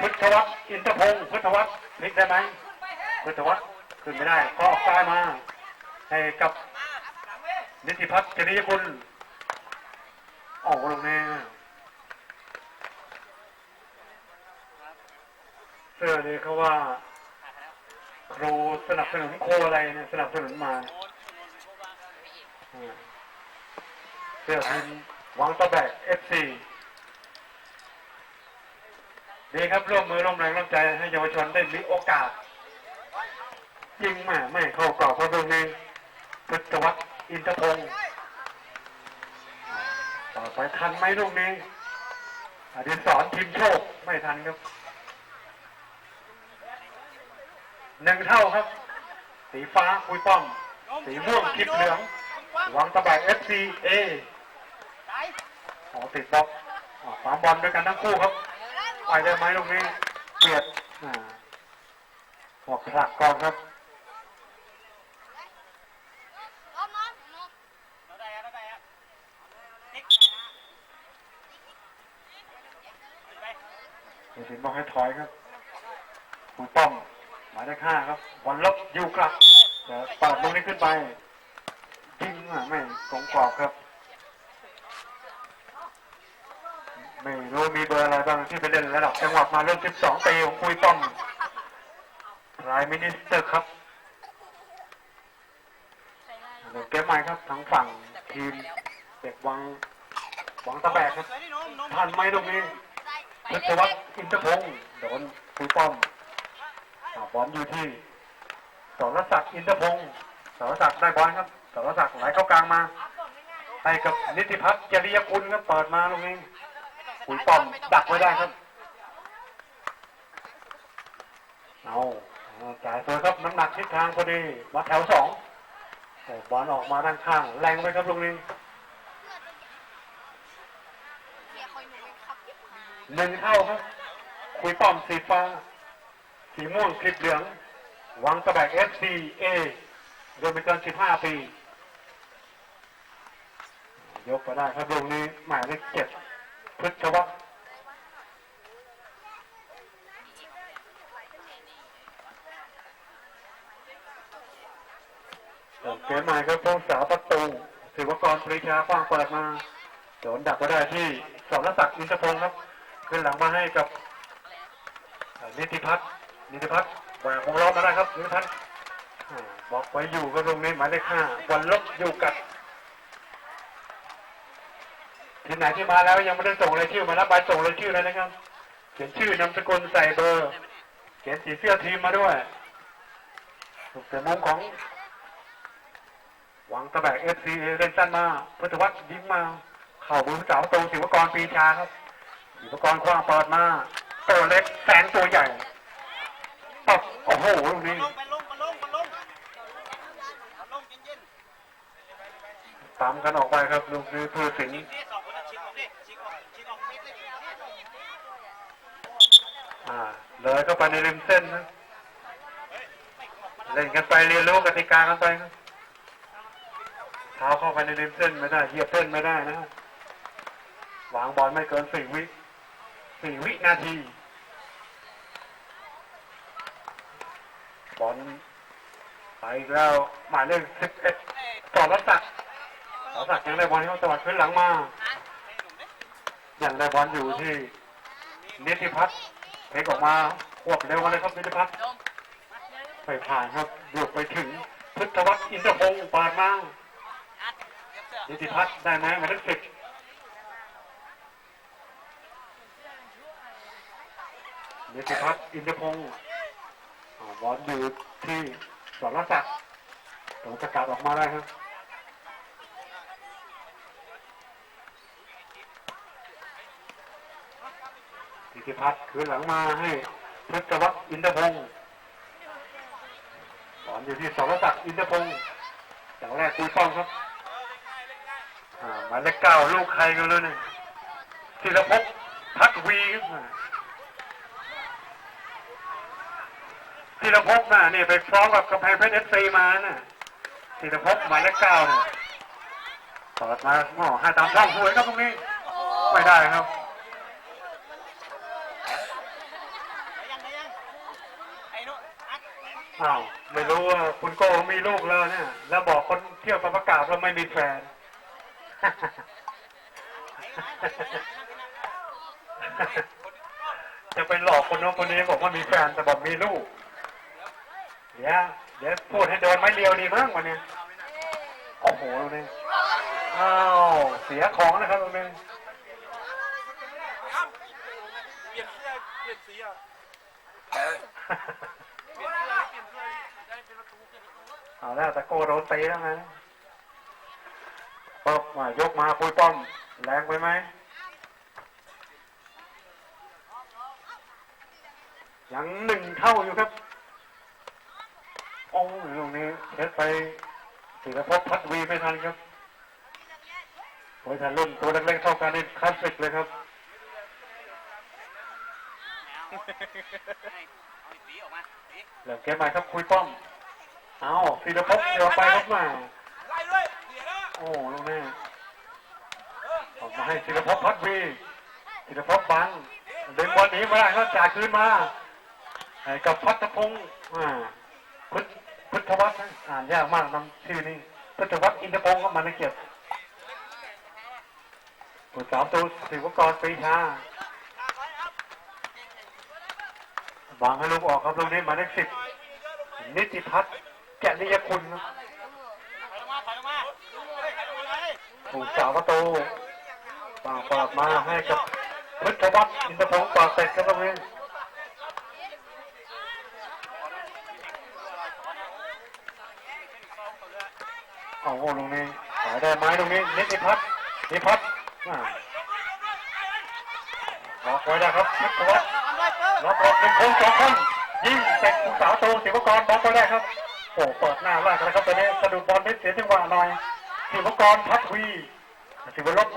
พุทธวัฒน์อินทพงศ์พุทธวัฒน์พลิกได้ไหมพุทธวัฒน์ขึ้นไม่ได้ ก็ออกซ้ายมาให้กับนิติพัฒน์จริยกุลออกลงแน่เสื้อนี้เขาว่า ครูสนับสนุนโคอะไรเนี่ยสนับสนุนมาเสื้อทีมวังตะแบกเอฟซี ดีครับร่วมมือร่วมแรงร่วมใจให้เยาวชนได้มีโอกาส ยิงแม่ไม่เข้ากรอบเพราะบุญนี้พุทธวัฒน์อินทพงศ์ต่อไปทันไหมลูกนี้อดิศรทีมโชคไม่ทันครับหนึ่งเท่าครับ สีฟ้าคุยป้อม สีม่วงคลิปเหลืองวังตะไบเอฟซีเอขอติดบล็อกอ่าฝามบอลด้วยกันทั้งคู่ครับ ไปได้ไหมลูกนี้เบียดอ่าหัวผลักก่อนครับเดี๋ยวสินบอกให้ถอยครับคุณป้อมหมายเลขห้าครับวันลบอยู่กลับเดี๋ยวเปิดตรงนี้ขึ้นไปยิงอะไม่กองกรอบครับ ไม่รู้มีเบอร์อะไรบ้างที่ไปเล่นระดับจังหวัดมาเริ่ม12ปีของคุยป้อมรายมินิสเตอร์ครับเดี๋ยวเกมใหม่ครับทั้งฝั่งทีมเด็กวังวังตะแบกครับทันไหมตรงนี้พุทธวัฒน์อินทพงศ์โดนคุยป้อมบอลอยู่ที่สรศักดิ์อินทพงศ์สรศักดิ์ได้บอลครับสรศักดิ์ไหลเข้ากลางมาให้กับนิติพัฒน์จริยกุลครับเปิดมาตรงนี้ คุยป้อมดักไว้ได้ครับเอาเอาจ่ายตัวครับน้ำหนักทิศทางพอดีมาแถวสองแต่บอลออกมาด้านข้าง แรงไปครับตรงนี้หนึ่งเท่าครับ คุยป้อมสีฟ้า สีม่วงคลิปเหลือง วังตะแบกเอฟซีเอโดยไม่เกินสิบห้าปี ยกไปได้ครับลูกนี้หมายเลขเจ็ด พฤษวัตรเติมเกมใหม่ครับผู้สาประตูศิวกรปรีชาคว้างเปิดมาโดนดักไว้ได้ที่สรศักดิ์อินทพงศ์ครับ ขึ้นหลังมาให้กับนิติพัฒน์นิติพัฒน์แหวกวงล้อมมาได้ครับนิติพัฒน์บอกไว้อยู่ก็ตรงนี้หมายเลขห้าวันลบอยู่กับ ทีมไหนที่มาแล้วยังไม่ได้ส่งรายชื่อมารับใบส่งรายชื่อเลยนะครับ เขียนชื่อนามสกุลใส่เบอร์ เขียนสีเสื้อทีมมาด้วยถูกแต่มุมของหวังตะแบกเอฟซีเล่นสั้นมาพุทธวัฒน์ยิงมา เข่ามือสาวประตูศิวกรปีชาครับอุปกรคว้างปิดมาตัวเล็กแสนตัวใหญ่ปับโอ้โหลูกนี้ตามกันออกไปครับลูกนี้เพื่อสิงห์ ๆนี่สองคนนั้นชิงออกดิชิงออกชิงออกมิดเลย อ่าเลยเข้าไปในริมเส้นนะเล่นกันไปเรียนรู้กติกากันไปครับเท้าเข้าไปในริมเส้นไม่ได้เหยียบเส้นไม่ได้นะวางบอลไม่เกินสี่วิสี่วินาที บอลไปอีกแล้วหมายเลขสิบเอ็ดต่อรัศักดิ์ต่อรัศักดิ์ยังได้บอลที่เขาตวัดขึ้นหลังมายังได้บอลอยู่ที่นิติพัฒน์ เพกออกมาควบเร็วมาเลยครับนิติพัฒน์ไปผ่านครับบวกไปถึงพุทธวัฒน์อินทรพงศ์ปาดมานิติพัฒน์ได้ไหมมายเลขสิบนิติพัฒน์อินทรพงศ์อ่าบอลอยู่ที่สรศักดิ์ต้องสกัดออกมาได้ครับ ธิติพัฒน์คืนหลังมาให้เพชรวัฒน์อินทพงศ์สอนอยู่ที่สรศักดิ์อินทพงศ์อย่างแรกคุยป้องครับหมายเลขเก้าลูกใครกันเลยเนี่ยศิลภพักวีครับศิลภพน่ะนี่ไปฟ้องกับกำแพงเพชรเอฟซีมาน่ะศิลภพหมายเลขเก้าเนี่ยเปิดมาอ๋อให้ตามช่องสวยครับตรงนี้ ไม่ได้ครับ อ้นู้นอัด อ้าวไม่รู้ว่าคุณโก้มีลูกแล้วเนี่ย แล้วบอกคนเที่ยวประกาศว่าไม่มีแฟน จะไปหลอกคนน้นคนนี้บอกว่ามีแฟนแต่บอกมีลูก เดี๋ยวเดี๋ยวพูดให้โดนไม้เรียวดีมั้งวันนี้โอ้โหตรงนี้อ้าวเสียของนะครับตรงนี้เปลี่ยนเสื้อเปลี่ยนสีอะ เอาแล้วตะโกโดนตีแล้วไงป๊บมายกมาปุยป้อม แรงไปไหม ยังหนึ่งเท่าอยู่ครับ โอ้ยตรงนี้เช็ดไปศิลภพพัดวีไม่ทันครับโอ้ยทันรุ่นตัวเล็กๆเท่ากันนี่คลาสสิกเลยครับ เอาไอ้สีออกมาสีเหลือเกมใหม่ครับคุยป้อม เอาศิลภพเดี๋ยวไปครับมาไล่ด้วยเดี๋ยวนะโอ้ตรงนี้ออกมาให้ศิลภพพัดวีศิลภพบังดึงบอลหนีไม่ได้ก็จ่ายคืนมาให้กับพัฒพงศ์อ่าพุทธพุทธวัฒน์นะอ่านยากมากนำชื่อนี้พุทธวัฒน์อินทพงศ์ก็มาในเกียรติผู้สาวตัวศิวกรปรีชา บางให้ลูกออกครับลูกนี้มายเลขสิบนิติพัฒน์แกนิยคุณครับถูกสาวประตูปากปอดมาให้กับพุทธวัฒน์อินทพงศ์ปากเสร็จครับตรงนี้เอาโอ้ตรงนี้สายได้ไหมตรงนี้นิติพัฒน์นิพัฒน์ ล็อกไว้ได้ครับพุทธวัฒน์ล็อกออกหนึ่งคนสองคนยิงเสร็จผู้สาวโตศิวกรบอลคนแรกครับโอ้เปิดหน้าลากเลยครับตอนนี้สะดุดบอลนิดเสียจังหวะหน่อยศิวกรพัฒวีศิวรบ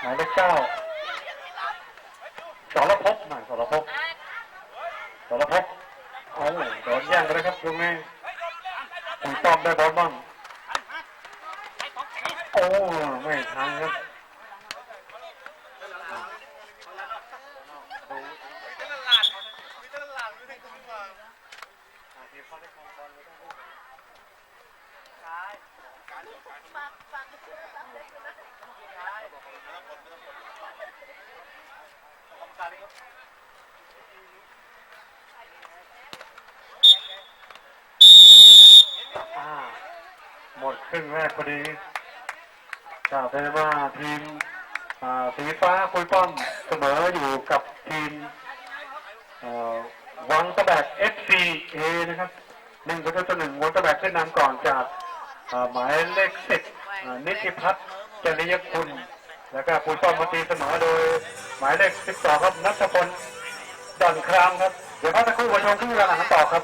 หมายเลขเก้าสรภพหน่อยสรภพสรภพเอาโดนแย่งไปเลยครับตรงนี้คุยต้อมได้บอลบ้างโอ้ไม่ทันครับ หมดครึ่งแรกพอดีกล่าวได้ว่าทีมสีฟ้าคุยป้อมเสมออยู่กับทีมวังตะแบก FCA นะครับหนึ่งประตูต่อหนึ่งวังตะแบกขึ้นนำก่อนจากอ่า หมายเลขสิบนิติพัฒน์จริยคุณ แล้วก็คุยป้อมมตีเสมอโดย หมายเลขสิบสองครับนัทพลดอนครามครับ เดี๋ยวพักสักครู่มาชมครึ่งเวลาหลังกันต่อครับ